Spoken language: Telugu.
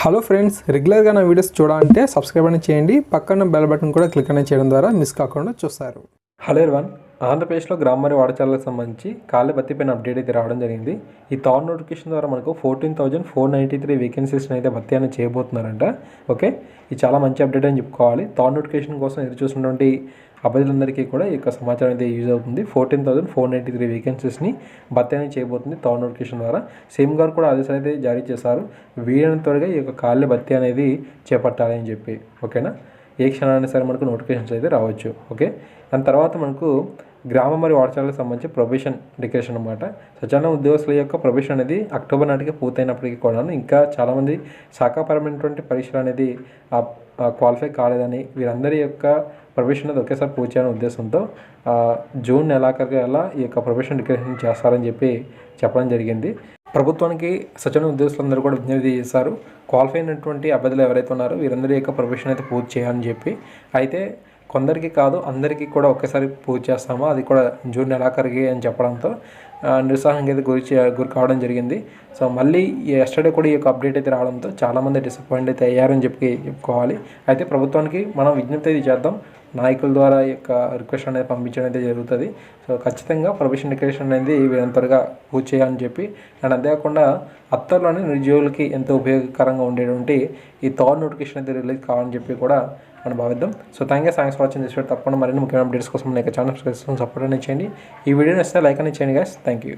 హలో ఫ్రెండ్స్ రెగ్యులర్గా నా వీడియోస్ చూడాలంటే సబ్స్క్రైబ్ అని చేయండి. పక్కన బెల్ బటన్ కూడా క్లిక్ అనేది చేయడం ద్వారా మిస్ కాకుండా చూస్తారు. హలో వన్ ఆంధ్రప్రదేశ్లో గ్రామరి వాడచాలకు సంబంధించి కాళ్ళ పైన అప్డేట్ అయితే రావడం జరిగింది. ఈ థర్డ్ నోటిఫికేషన్ ద్వారా మనకు fourteen thousand four ninety three వేకెన్సీస్ని అయితే భర్తీ అనేది చేయబోతున్నారంట. ఓకే? ఇది చాలా మంచి అప్డేట్ అని చెప్పుకోవాలి. థర్డ్ నోటిఫికేషన్ కోసం ఎదురు చూసినటువంటి అభ్యర్థులందరికీ కూడా ఈ యొక్క సమాచారం అయితే యూజ్ అవుతుంది. Fourteen thousand four ninety three వేకెన్సీస్ని భర్తీ అనేది చేయబోతుంది థర్డ్ నోటిఫికేషన్ ద్వారా. సేమ్ గారు కూడా ఆదేశాలు అయితే జారీ చేశారు. వీలైనంత త్వరగా ఈ యొక్క ఖాళీ భర్తీ అనేది చేపట్టాలి అని చెప్పి. ఓకేనా? ఏ క్షణాన్ని సరే మనకు నోటిఫికేషన్స్ అయితే రావచ్చు ఓకే? దాని తర్వాత మనకు గ్రామ మరియు వాడచాలకు సంబంధించి ప్రొబేషన్ డిక్రేషన్ అనమాట స్వచ్ఛంద ఉద్యోగస్తుల యొక్క ప్రొబేషన్ అనేది అక్టోబర్ నాటికి పూర్తయినప్పటికీ కూడా ఇంకా చాలామంది శాఖాపరమైనటువంటి పరీక్షలు అనేది క్వాలిఫై కాలేదని వీరందరి యొక్క ప్రొఫెషన్ అనేది ఒకేసారి పూర్తి చేయాలనే ఉద్దేశంతో జూన్ నెలాఖరుగా ఈ యొక్క ప్రొఫెషన్ డిక్లరేషన్ చేస్తారని చెప్పి చెప్పడం జరిగింది. ప్రభుత్వానికి సచివ ఉద్యోగస్తులందరూ కూడా విజ్ఞప్తి చేశారు. క్వాలిఫై అయినటువంటి అభ్యర్థులు ఎవరైతే ఉన్నారో వీరందరి యొక్క ప్రొఫెషన్ అయితే పూర్తి చేయాలని చెప్పి. అయితే కొందరికి కాదు అందరికీ కూడా ఒకేసారి పూర్తి చేస్తాము. అది కూడా జూన్ నెలాఖరికి అని చెప్పడంతో ఆ, అయితే గురి గురి కావడం జరిగింది. సో మళ్ళీ ఎస్టర్డే కూడా ఈ యొక్క అప్డేట్ అయితే రావడంతో చాలామంది డిసప్పాయింట్ అయితే అయ్యారని చెప్పి చెప్పుకోవాలి. అయితే ప్రభుత్వానికి మనం విజ్ఞప్తి అయితే చేద్దాం. నాయకుల ద్వారా యొక్క రిక్వెస్ట్ అనేది పంపించడం అయితే జరుగుతుంది. సో ఖచ్చితంగా ప్రొఫెషన్ డిక్లరేషన్ అనేది వీళ్ళని త్వరగా పూర్తి చేయాలని చెప్పి అండ్ అంతేకాకుండా అత్తర్లోని నిరుద్యోగులకి ఎంతో ఉపయోగకరంగా ఉండేటువంటి ఈ థర్డ్ నోటిఫికేషన్ అయితే రిలీజ్ కావాలని చెప్పి కూడా మనం భావిద్దాం. So thank you thanks for watching this video తప్పకుండా మరిన్ని ముఖ్యమైన అప్డేట్స్ కోసం నా ఛానల్ సబ్స్క్రైబ్ సపోర్ట్ అనేది చేయండి. ఈ వీడియో నచ్చితే లైక్ అనేది చేయండి గాస్ థ్యాంక్ యూ